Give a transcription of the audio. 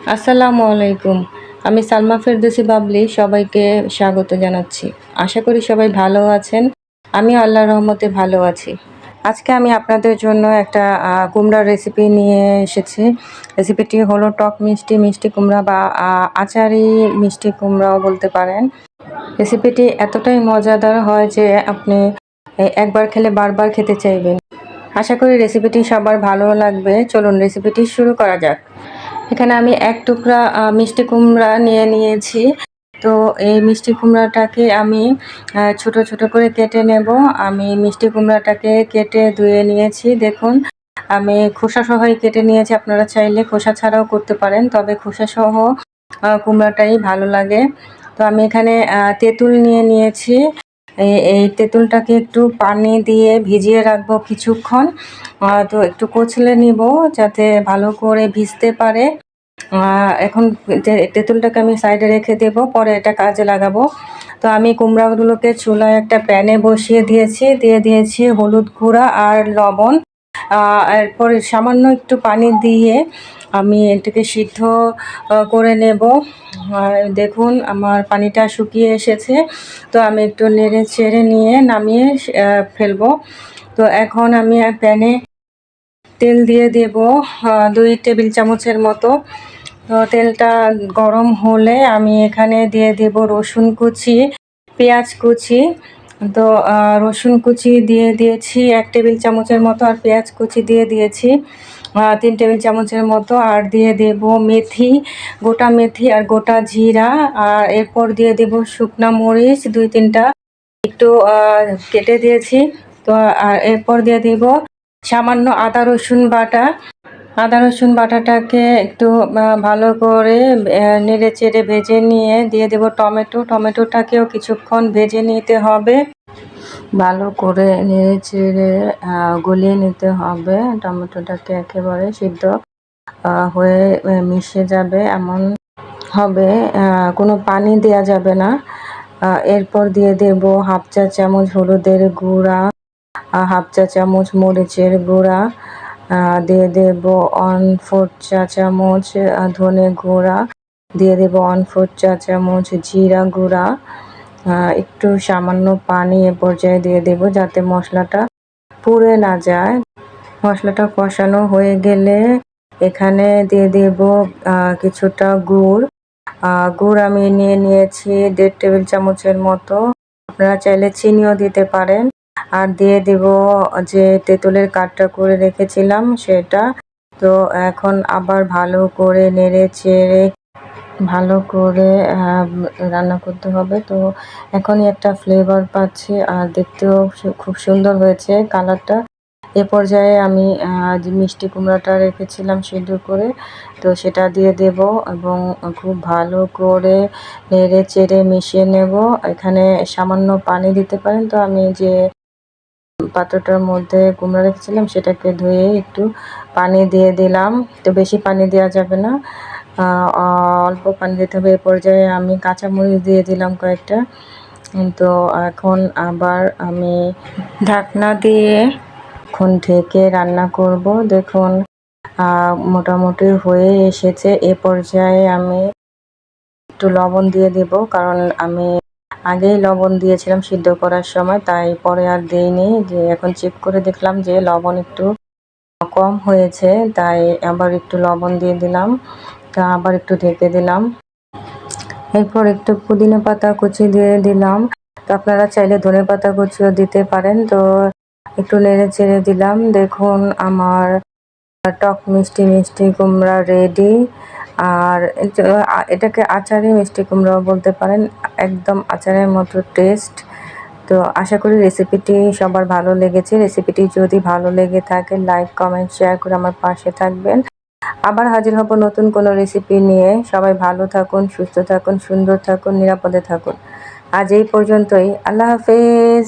আসসালামু আলাইকুম। আমি সালমা ফেরদৌসি বাবলি, সবাইকে স্বাগত জানাচ্ছি। আশা করি সবাই ভালো আছেন। আমি আল্লাহর রহমতে ভালো আছি। আজকে আমি আপনাদের জন্য একটা কুমড়ার রেসিপি নিয়ে এসেছি। রেসিপিটি হলো টক মিষ্টি মিষ্টি কুমড়া বা আচারি মিষ্টি কুমড়াও বলতে পারেন। রেসিপিটি এতটাই মজাদার হয় যে আপনি একবার খেলে বারবার খেতে চাইবেন। আশা করি রেসিপিটি সবার ভালো লাগবে। চলুন রেসিপিটি শুরু করা যাক। এখানে আমি এক টুকরা মিষ্টি কুমড়া নিয়ে নিয়েছি। তো এই মিষ্টি কুমড়াটাকে আমি ছোট ছোট করে কেটে নেব। আমি মিষ্টি কুমড়াটাকে কেটে ধুয়ে নিয়েছি। দেখুন, আমি খোসা সহই কেটে নিয়েছি। আপনারা চাইলে খোসা ছাড়াও করতে পারেন, তবে খোসা সহ কুমড়াটাই ভালো লাগে। তো আমি এখানে তেঁতুল নিয়ে নিয়েছি। এই- তেঁতুলটাকে একটু পানি দিয়ে ভিজিয়ে রাখব কিছুক্ষণ। তো একটু কচলে নিব যাতে ভালো করে ভিজতে পারে। এখন তেঁতুলটাকে আমি সাইডে রেখে দেব, পরে এটা কাজে লাগাবো। তো আমি কুমড়াগুলোকে চুলায় একটা প্যানে বসিয়ে দিয়েছি। দিয়ে দিয়েছি হলুদ গুঁড়া আর লবণ। এরপর সামান্য একটু পানি দিয়ে আমি এটাকে সিদ্ধ করে নেব। দেখুন, আমার পানিটা শুকিয়ে এসেছে। তো আমি একটু নেড়ে চেড়ে নিয়ে নামিয়ে ফেলব। তো এখন আমি প্যানে তেল দিয়ে দেব দুই টেবিল চামচের মতো। তো তেলটা গরম হলে আমি এখানে দিয়ে দেব রসুন কুচি, পেঁয়াজ কুচি। তো রসুন কুচি দিয়ে দিয়েছি, এক টেবিল চামচের মতো, আর পেঁয়াজ কুচি দিয়ে দিয়েছি। তিন টেবিল চামচের মতো, আর দিয়ে দেব মেথি, গোটা মেথি আর গোটা জিরা, আর এরপর দিয়ে দেব শুকনা মরিচ, দুই তিনটা একটু কেটে দিয়েছি। তো, আর এরপর দিয়ে দেব সামান্য আদা, রসুন বাটা। আদা, রসুন বাটাটাকে একটু ভালো করে নেড়ে চেড়ে ভেজে নিয়ে দিয়ে দেব টমেটো। টমেটোটাকেও কিছুক্ষণ ভেজে নিতে হবে। ভালো করে নেড়ে চেড়ে গলিয়ে নিতে হবে। টমেটোটাকে একেবারে সিদ্ধ হয়ে মিশে যাবে। এমন হবে কোনো পানি দেয়া যাবে না। এরপর দিয়ে দেব হাফ চা চামচ হলুদের গুঁড়া হাফ চা চামচ মরিচের গুঁড়া দিয়ে দেব ওয়ান ফোর চা চামচ ধনে গুঁড়া, দিয়ে দেব ওয়ান ফোর চা চামচ জিরা গুঁড়া একটু সামান্য পানি এ পর্যায়ে দিয়ে দেব যাতে মশলাটা পুড়ে না যায়। মশলাটা কষানো হয়ে গেলে এখানে দিয়ে দেব কিছুটা গুড়। গুড় আমি নিয়ে নিয়েছি দেড় টেবিল চামচের মতো। আপনারা চাইলে চিনিও দিতে পারেন। আর দিয়ে দেব যে তেঁতুলের কাঠটা করে রেখেছিলাম সেটা। তো এখন আবার ভালো করে নেড়ে চেড়ে ভালো করে রান্না করতে হবে। তো এখনই একটা ফ্লেভার পাচ্ছি আর দেখতেও খুব সুন্দর হয়েছে কালারটা এ পর্যায়ে আমি মিষ্টি কুমড়াটা রেখেছিলাম সিদ্ধ করে, তো সেটা দিয়ে দেব এবং খুব ভালো করে নেড়ে চেড়ে মিশিয়ে নেব। এখানে সামান্য পানি দিতে পারেন। তো আমি যে পাত্রটার মধ্যে কুমড়া রেখেছিলাম, সেটাকে ধুয়ে একটু পানি দিয়ে দিলাম। তো বেশি পানি দেওয়া যাবে না। অল্প পানি দিতে হবে। এ পর্যায়ে আমি কাঁচামরিচ দিয়ে দিলাম কয়েকটা। তো এখন আবার আমি ঢাকনা দিয়ে এখন ঢেকে রান্না করব। দেখুন মোটামুটি হয়ে এসেছে। এ পর্যায়ে আমি একটু লবণ দিয়ে দেব, কারণ আমি আগেই লবণ দিয়েছিলাম সিদ্ধ করার সময়, তাই পরে আর দিইনি। যে এখন চেক করে দেখলাম যে লবণ একটু কম হয়েছে, তাই আবার একটু লবণ দিয়ে দিলাম। তা আবার একটু ঢেকে দিলাম। এরপর একটু পুদিনা পাতা কুচি দিয়ে দিলাম। তো আপনারা চাইলে ধনে পাতা কুচিও দিতে পারেন। তো একটু নেড়ে চেড়ে দিলাম। দেখুন, আমার টক মিষ্টি মিষ্টি কুমড়া রেডি আর এটাকে আচারে মিষ্টি কুমড়াও বলতে পারেন। একদম আচারের মতো টেস্ট তো আশা করি রেসিপিটি সবার ভালো লেগেছে। রেসিপিটি যদি ভালো লেগে থাকে লাইক কমেন্ট শেয়ার করে আমার পাশে থাকবেন। আবার হাজির হব নতুন কোনো রেসিপি নিয়ে। সবাই ভালো থাকুন, সুস্থ থাকুন, সুন্দর থাকুন, নিরাপদে থাকুন। আজ এই পর্যন্তই। আল্লাহ হাফেজ।